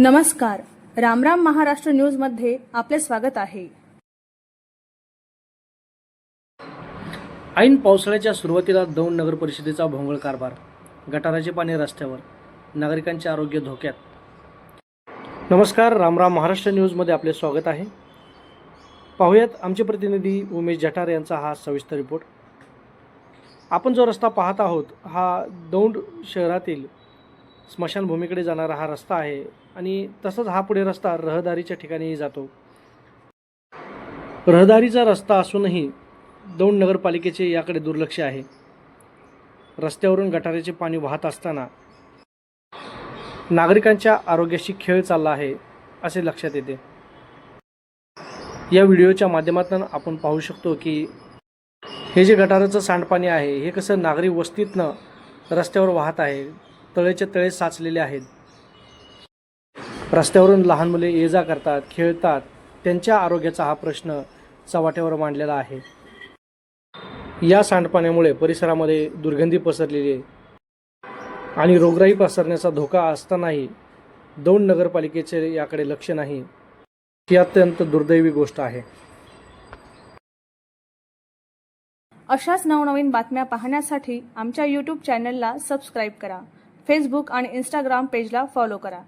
नमस्कार. रामराम महाराष्ट्र न्यूजमध्ये आपले स्वागत आहे. ऐन पावसाळ्याच्या सुरुवातीला दौंड नगर परिषदेचा भोंगळ कारभार गटाराचे पाणी रस्त्यावर नागरिकांचे आरोग्य धोक्यात. नमस्कार रामराम महाराष्ट्र न्यूजमध्ये आपले स्वागत आहे. पाहूयात आमचे प्रतिनिधी उमेश जठार यांचा हा सविस्तर रिपोर्ट. आपण जो रस्ता पाहत आहोत हा दौंड शहरातील स्मशानभूमीकडे जाणारा हा रस्ता आहे आणि तसंच हा पुढे रस्ता रहदारीच्या ठिकाणीही जातो. रहदारीचा रस्ता असूनही दौंड नगरपालिकेचे याकडे दुर्लक्ष आहे. रस्त्यावरून गटाराचे पाणी वाहत असताना नागरिकांच्या आरोग्याशी खेळ चालला आहे असे लक्षात येते. या व्हिडिओच्या माध्यमातून आपण पाहू शकतो की हे जे गटाराचं सांडपाणी आहे हे कसं नागरी वस्तीतनं रस्त्यावर वाहत आहे तळेचे तळे साचलेले आहेत. रस्त्यावरून लहान मुले ये जा करतात खेळतात. त्यांच्या आरोग्याचा हा प्रश्न चव्हाट्यावर मांडलेला आहे. या सांडपाण्यामुळे परिसरामध्ये दुर्गंधी पसरलेली आहे. आणि रोगराई पसरण्याचा धोका असतानाही दौंड नगरपालिकेचे याकडे लक्ष नाही. ही अत्यंत दुर्दैवी गोष्ट आहे. अशाच नवनवीन बातम्या पाहण्यासाठी आमच्या यूट्यूब चॅनलला सबस्क्राईब करा. फेसबुक आणि इंस्टाग्राम पेजला फॉलो करा.